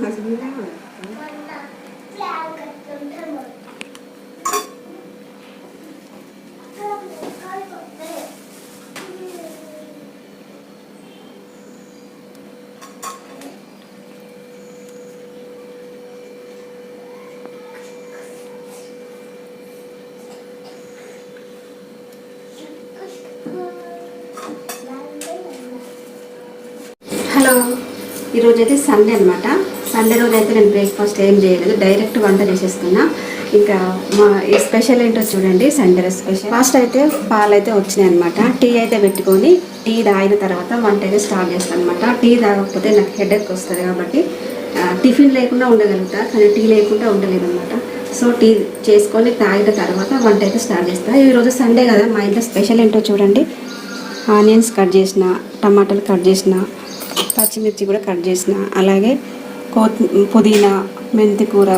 Mas me dá ఈరోజు అయితే Sunday అనమాట సండే రోజు అయితే నేను బ్రేక్ఫాస్ట్ ఏం చేయలేదు. డైరెక్ట్ వంట చేసేస్తున్నా ఇంకా మా స్పెషల్ ఏంటో చూడండి. Sunday special. ఫాస్ట్ అయితే పాలు అయితే వచ్చినాయి అనమాట టీ అయితే పెట్టుకొని టీ తాగిన తర్వాత వంట అయితే స్టార్ట్ చేస్తాను అనమాట టీ తాగకపోతే నాకు హెడేక్ వస్తుంది కాబట్టి టిఫిన్ లేకుండా ఉండగలుగుతా కానీ టీ లేకుండా ఉండలేదు అనమాట సో టీ చేసుకొని తాగిన తర్వాత వంట అయితే స్టార్ట్ చేస్తాను ఈరోజు సండే కదా మా ఇంట్లో స్పెషల్ ఏంటో చూడండి. ఆనియన్స్ కట్ చేసిన టమాటాలు కట్ చేసిన పచ్చిమిర్చి కూడా కట్ చేసిన. అలాగే కోత్ పుదీనా మెంతికూర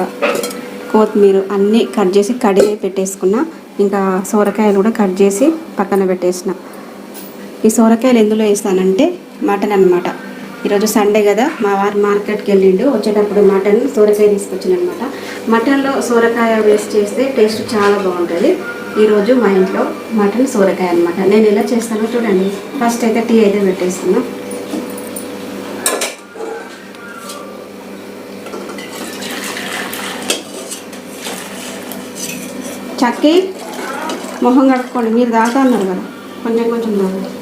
కొత్తిమీర అన్నీ కట్ చేసి కడిగి పెట్టేసుకున్న. ఇంకా సోరకాయలు కూడా కట్ చేసి పక్కన పెట్టేసిన. ఈ సోరకాయలు ఎందులో వేస్తానంటే మటన్ అనమాట ఈరోజు సండే కదా మా వారు మార్కెట్కి వెళ్ళిండు. వచ్చేటప్పుడు మటన్ సోరకాయ తీసుకొచ్చిన అనమాట మటన్లో సోరకాయ వేస్ట్ చేస్తే టేస్ట్ చాలా బాగుంటుంది. ఈరోజు మా ఇంట్లో మటన్ సోరకాయ అనమాట నేను ఎలా చేస్తానో చూడండి. ఫస్ట్ అయితే టీ అయితే పెట్టేస్తున్నాను చక్కి మొహం కడుక్కోండి. మీరు దాకా అన్నారు కదా. కొంచెం కొంచెం తాగండి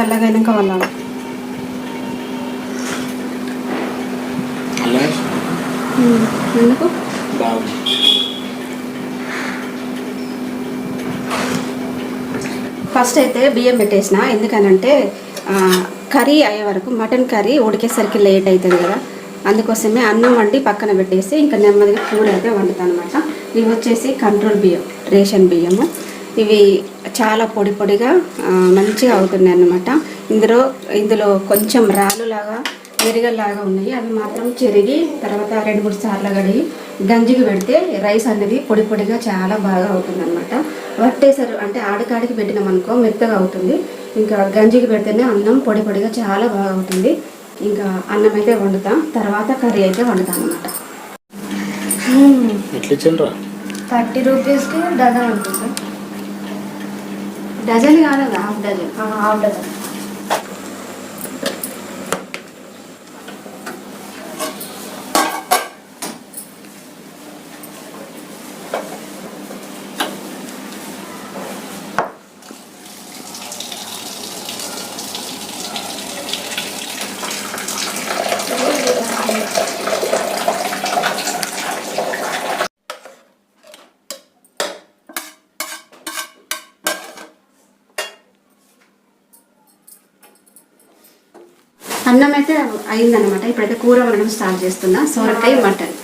చల్లగా అయినాక వాళ్ళ ఎందుకు? ఫస్ట్ అయితే బియ్యం పెట్టేసిన. ఎందుకనంటే కర్రీ అయ్యే వరకు మటన్ కర్రీ ఉడికేసరికి లేట్ అవుతుంది కదా. అందుకోసమే అన్నం వండి పక్కన పెట్టేసి ఇంకా నెమ్మదిగా కూర అయితే వండుతాను అనమాట ఇవి వచ్చేసి కంట్రోల్ బియ్యం రేషన్ బియ్యము. ఇవి చాలా పొడి పొడిగా మంచిగా అవుతున్నాయి అన్నమాట ఇందులో ఇందులో కొంచెం రాళ్ళులాగా ఎరగలాగా ఉన్నాయి. అవి మాత్రం చెరిగి తర్వాత రెండు మూడు సార్లు కడిగి గంజికి పెడితే రైస్ అనేది పొడి పొడిగా చాలా బాగా అవుతుంది అనమాట వట్టేసారు అంటే ఆడికాడికి పెట్టినాం అనుకో మెత్తగా అవుతుంది. ఇంకా గంజికి పెడితేనే అన్నం పొడి పొడిగా చాలా బాగా అవుతుంది. ఇంకా అన్నం అయితే వండుతాం. తర్వాత కర్రీ అయితే వండుతాం అనమాట థర్టీ రూపీస్కి డజన్ ఉంటుంది డజన్ కాదు హాఫ్ డజన్. Half dozen. అన్నం అయితే అయిందనమాట ఇప్పుడైతే కూర వండడం స్టార్ట్ చేస్తున్నా సోరకాయ మటన్.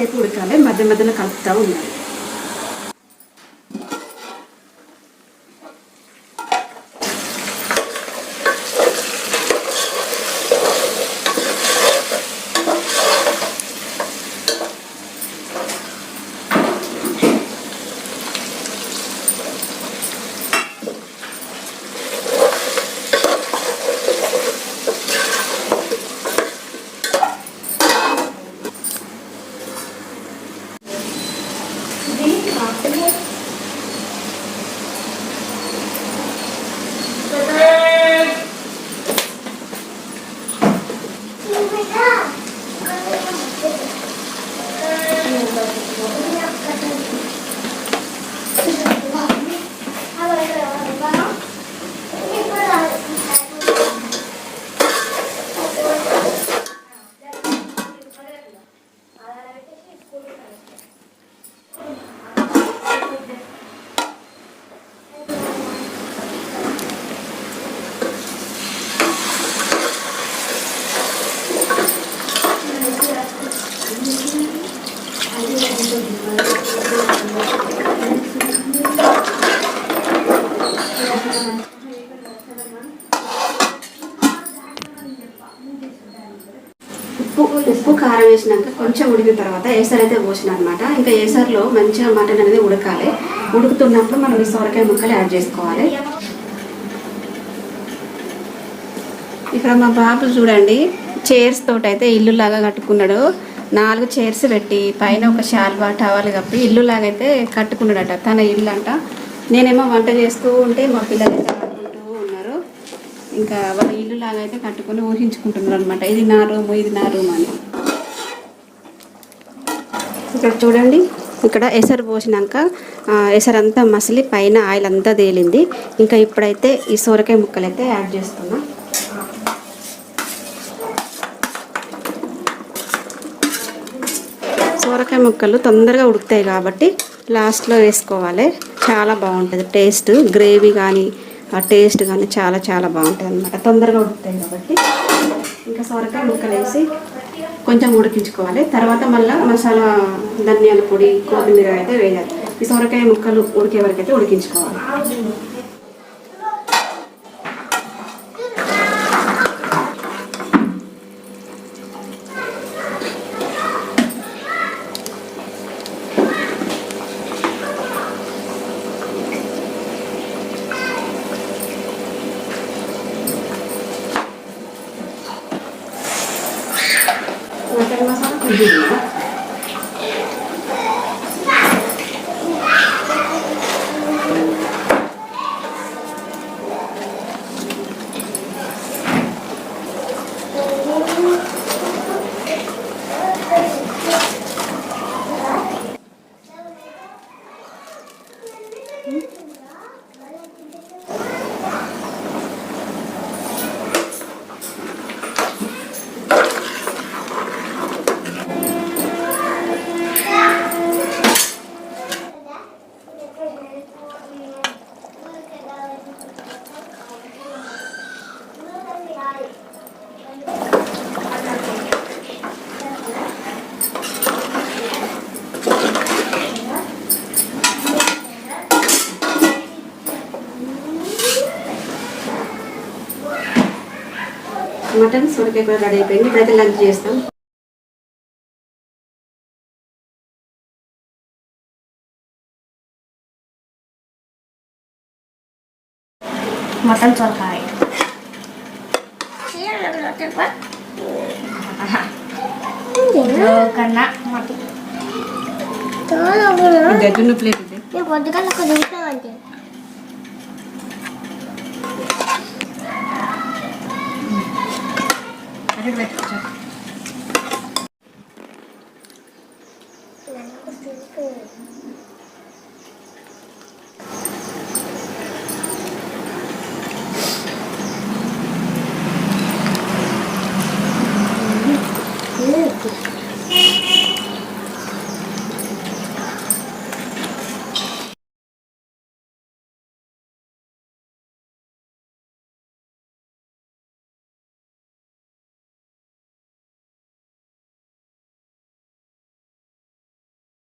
ಸೇಪು ಹುಡುಕಾಲೆ ಮಧ್ಯ ಮಧ್ಯ ಕಲುಸ್ತಾ ಉಂಡಾలి కారం వేసినాక కొంచెం ఉడికిన తర్వాత ఏసర్ అయితే పోసిన అనమాట ఇంకా ఏసర్లో మంచిగా మటన్ అనేది ఉడకాలి. ఉడుకుతున్నప్పుడు మనం ఈ సొరకాయ ముక్కలు యాడ్ చేసుకోవాలి. ఇక్కడ మా బాబు చూడండి చైర్స్ తోటి అయితే ఇల్లు లాగా కట్టుకున్నాడు. నాలుగు చైర్స్ పెట్టి పైన ఒక షాల్వా టవల్ కప్పి ఇల్లు లాగా అయితే కట్టుకున్నాడట. తన ఇల్లు అంట నేనేమో వంట చేస్తూ ఉంటే మా పిల్లలు అయితే ఆడుకుంటూ ఉన్నారు. ఇంకా వాళ్ళ ఇల్లు లాగా అయితే కట్టుకొని ఊహించుకుంటున్నారు అనమాట ఇది నా రూమ్ ఇది నా రూమ్ అని. ఇక్కడ చూడండి. ఇక్కడ ఎసరు పోసినాక ఎసరంతా మసిలి పైన ఆయిల్ అంతా తేలింది. ఇంకా ఇప్పుడైతే ఈ సొరకాయ ముక్కలు అయితే యాడ్ చేస్తున్నా. సొరకాయ ముక్కలు తొందరగా ఉడుకుతాయి కాబట్టి లాస్ట్లో వేసుకోవాలి. చాలా బాగుంటుంది టేస్ట్. గ్రేవీ కానీ ఆ టేస్ట్ కానీ చాలా చాలా బాగుంటుంది అన్నమాట. తొందరగా ఉడుకుతాయి కాబట్టి. ఇంకా సొరకాయ ముక్కలు వేసి కొంచెం ఉడికించుకోవాలి. తర్వాత మళ్ళీ మసాలా ధనియాల పొడి కొత్తిమీర అయితే వేయాలి. ఈ సొరకాయ ముక్కలు ఉడికే వరకు అయితే ఉడికించుకోవాలి. మసాలా మటన్ సొరకాయ కూడా రెడీ అయిపోయింది. ఇప్పుడైతే లంచ్ చేస్తాం. మటన్ సొరకాయ. కన్నా మటన్. ప్లేట్ ఇది. పొద్దుగా Hadi bırakacağım.